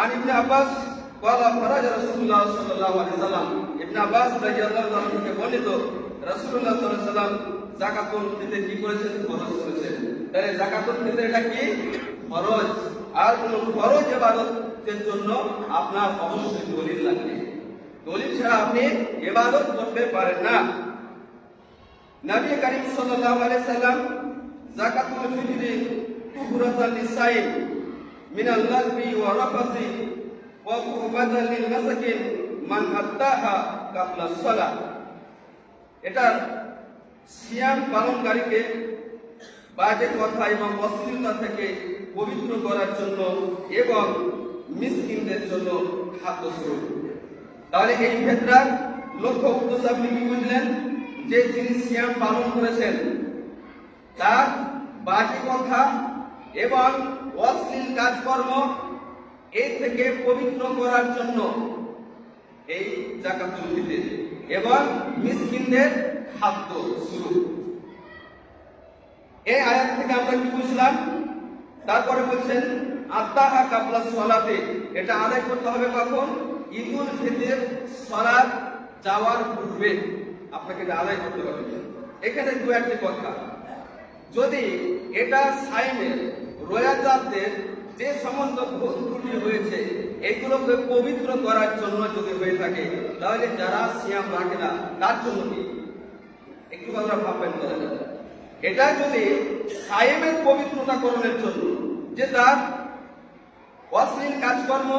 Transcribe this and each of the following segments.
আর ابن عباس قال, خرج رسول الله صلى الله عليه وسلم. ابن عباস রাজি আল্লাহ থেকে বর্ণিত, রাসূলুল্লাহ সাল্লাল্লাহু আলাইহি সাল্লাম যাকাতুল ফিতে কি করেছেন? খরচ করেছেন। তাহলে যাকাতুল ফিতে এটা কি? খরচ আর কোনো খরচ ইবাদতের জন্য আপনার অবশ্যই দলিল লাগবে। দলিল ছাড়া আপনি ইবাদত করতে পারেন না। নবী করিম সাল্লাল্লাহু আলাইহি সাল্লাম যাকাতুল ফিতরে তুহরাতান নিসাই মিন আল-লাগবি ওয়া রাফাসি ওয়া কুরবাতাল লিল-মাসাকিন মান আত্তাহা কাবলা সালাহ এটা সিয়াম পালনকারীকে বাজে কথা এবং অশ্লীলতা থেকে পবিত্র করার জন্য এবং মিসকিনদের জন্য খাদ্য স্বরূপ তাহলে এই ক্ষেত্রে লক্ষ্য উদ্দেশ্য আপনি কি বুঝলেন? যে যিনি সিয়াম পালন করেছেন, তার বাজে কথা এবং অশ্লীল কাজকর্ম এই থেকে পবিত্র করার জন্য এই জাকাতুল ফিতর এবং মিসকিনদের খাদ্য শুরু। এই আয়াত থেকে আমরা কি বুঝলাম? তারপরে বলছেন, আত্মাহা কাবলা সলাতে। এটা আদায় করতে হবে কখন? ঈদুল ফিতর সলাত যাওয়ার পূর্বে। আপনাকে এটা আদায় করতে হবে। এখানে দু একটি কথা। যদি এটা সাইমের রোয়াজাতদের যে সমস্ত ভুল ত্রুটি হয়েছে, এগুলোকে পবিত্র করার জন্য যদি হয়ে থাকে, তাহলে যারা সিয়াম রাখে না, তার জন্য কি? একটু কথা ভাববেন করে এটা যদি সায়েমের পবিত্রতাকরণের জন্য, যে তার অশ্লীল কাজকর্ম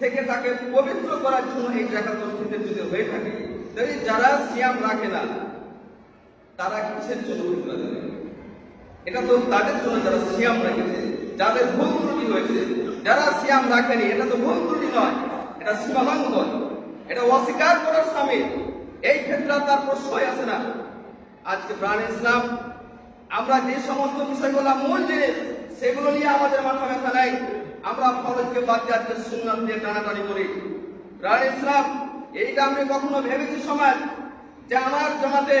থেকে তাকে পবিত্র করার জন্য এই জাকাতুল ফিতর যদি হয়ে থাকে, তাহলে যারা সিয়াম রাখে না, তারা কিসের জন্য ফিতরা দেবে এটা তো তাদের জন্য যারা সিয়াম রেখেছে, যাদের ভুল ত্রুটি হয়েছে, যারা সিয়াম রাখেনি, এটা তো ভুল ত্রুটি নয়, এটা সীমালঙ্ঘন, এটা অস্বীকার করার স্বামী এই ক্ষেত্রে তার প্রশ্রয় আসে না। আজকে প্রাণ ইসলাম, আমরা যে সমস্ত বিষয়গুলো, মূল জিনিস, সেগুলো নিয়ে আমাদের মাথা ব্যথা নাই। আমরা ফরজকে বাদ দিয়ে আজকে সুন্নাত দিয়ে টানাটানি করি। প্রাণ ইসলাম, এইটা আমি কখনো ভেবেছি সমাজ যে আমার জমাতে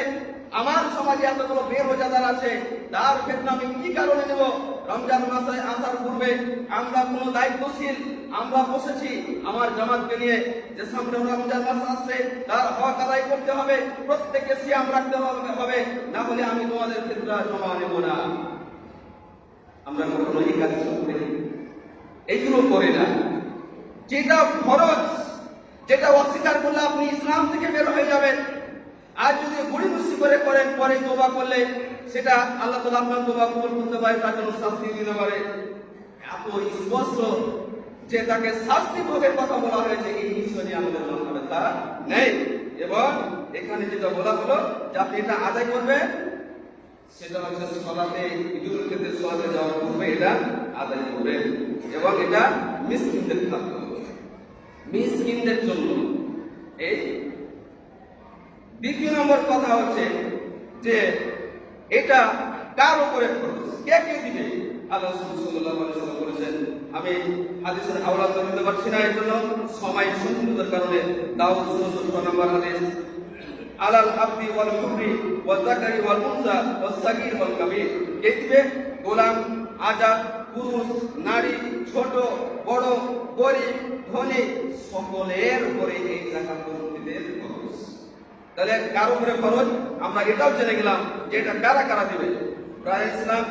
আমার সমাজে এতগুলো বেরোজাদার আছে, তার ক্ষেত্রে আমি কি কারণে নেব? রমজান মাসে আসার পূর্বে আমরা কোনো দায়িত্বশীল, আমরা বসেছি আমার জামাতকে নিয়ে যে সামনে রমজান মাস আসছে, তার হক আদায় করতে হবে, প্রত্যেককে সিয়াম রাখতে হবে না হলে আমি তোমাদের ক্ষেত্রে জমা নেব না। আমরা কখনো এই কাজ করি এইগুলো করে না। যেটা ফরজ, যেটা অস্বীকার করলে আপনি ইসলাম থেকে বের হয়ে যাবেন আর যদি গুড়ি মুসি করে করেন, পরে তোবা করলে সেটা আল্লাহ তালা আপনার তোবা কবুল করতে পারে তার জন্য শাস্তি দিতে পারে। এত স্পষ্ট যে তাকে শাস্তি ভোগের কথা বলা হয়েছে, এই বিষয় নিয়ে আমাদের মাথায় তা নেই। এবং এখানে যেটা বলা হলো, যে আপনি এটা আদায় করবেন, সেটা হচ্ছে সলাতে ঈদুল ফিতর সলাতে যাওয়ার পূর্বে এটা আদায় করবেন। এবং এটা মিসকিনদের খাদ্য। মিসকিনদের জন্য। এই দ্বিতীয় নম্বর কথা হচ্ছে যে এটা কার উপরে কে কে দিবে? আল্লাহ সাল্লাল্লাহু বলেছেন, আমি হাদিসের আওলাদ দিতে পারছি না এর জন্য সময় সংকীর্ণতার কারণে দাউদ ষোলোশো নম্বর হাদিস, আলাল আব্দি ওয়াল হুবরি ওয়াল যাকারি ওয়াল উনসা ওয়াল কাবীর। কে দিবে? গোলাম, আজাদ, পুরুষ, নারী, ছোট, বড়, গরিব, ধনী, সকলের উপরে এই খরচ তাহলে কার উপরে খরচ? আমরা এটাও জেনে গেলাম যে এটা কারা কারা দিবে। প্রায় ইসলাম